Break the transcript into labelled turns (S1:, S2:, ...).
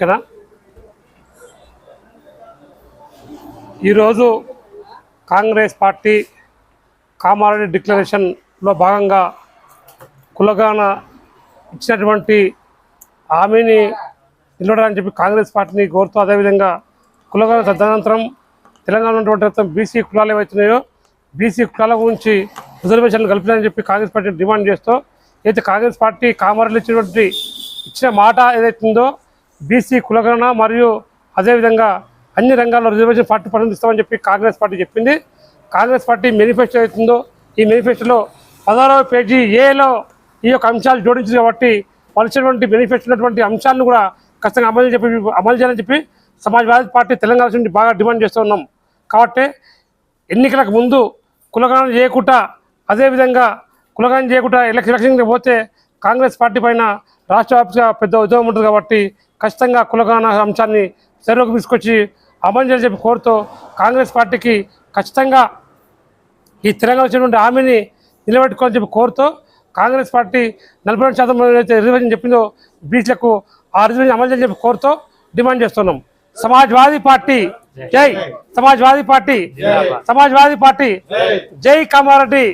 S1: ఇక్కడ. ఈరోజు కాంగ్రెస్ పార్టీ కామారెడ్డి డిక్లరేషన్లో భాగంగా కులగాన ఇచ్చినటువంటి హామీని నిలవడాలని చెప్పి కాంగ్రెస్ పార్టీని కోరుతూ అదేవిధంగా కులగాన తదనంతరం తెలంగాణ ఉన్నటువంటి బీసీ కులాలు ఏవైతున్నాయో బీసీ కులాల గురించి రిజర్వేషన్లు కల్పించాలని చెప్పి కాంగ్రెస్ పార్టీని డిమాండ్ చేస్తూ అయితే కాంగ్రెస్ పార్టీ కామారెడ్డి ఇచ్చినటువంటి ఇచ్చిన మాట ఏదైతుందో బీసీ కులగణన మరియు అదేవిధంగా అన్ని రంగాల్లో రిజర్వేషన్ పార్టీ పర్సెంట్ చెప్పి కాంగ్రెస్ పార్టీ చెప్పింది. కాంగ్రెస్ పార్టీ మేనిఫెస్టో అవుతుందో ఈ మేనిఫెస్టోలో పదహారవ పేజీ ఏలో ఈ యొక్క అంశాలు జోడించింది కాబట్టి వాళ్ళు ఇచ్చినటువంటి ఉన్నటువంటి అంశాలను కూడా ఖచ్చితంగా అమలు చెప్పి అమలు చేయాలని చెప్పి సమాజ్వాదీ పార్టీ తెలంగాణ నుంచి బాగా డిమాండ్ చేస్తూ ఉన్నాం. కాబట్టి ఎన్నికలకు ముందు కులగణన చేయకుండా అదేవిధంగా కులగణన చేయకుండా ఎలక్షన్ ఎలక్షన్కి పోతే కాంగ్రెస్ పార్టీ పైన రాష్ట్ర వ్యాప్తంగా పెద్ద ఉద్యోగం ఉంటుంది కాబట్టి ఖచ్చితంగా కులగణన అంశాన్ని చెరువుకు తీసుకొచ్చి అమలు చేయాలని చెప్పి కోరుతూ కాంగ్రెస్ పార్టీకి ఖచ్చితంగా ఈ తెలంగాణ వచ్చినటువంటి హామీని నిలబెట్టుకోవాలని చెప్పి కోరుతూ కాంగ్రెస్ పార్టీ నలభై రెండు శాతం ఏదైతే రిజర్వేషన్ చెప్పిందో బీచ్లకు ఆ రిజర్వేషన్ అమలు చేయాలని చెప్పి కోరుతూ డిమాండ్ చేస్తున్నాం. సమాజ్వాదీ పార్టీ జై! సమాజ్వాదీ పార్టీ సమాజ్వాదీ పార్టీ జై కామారెడ్డి!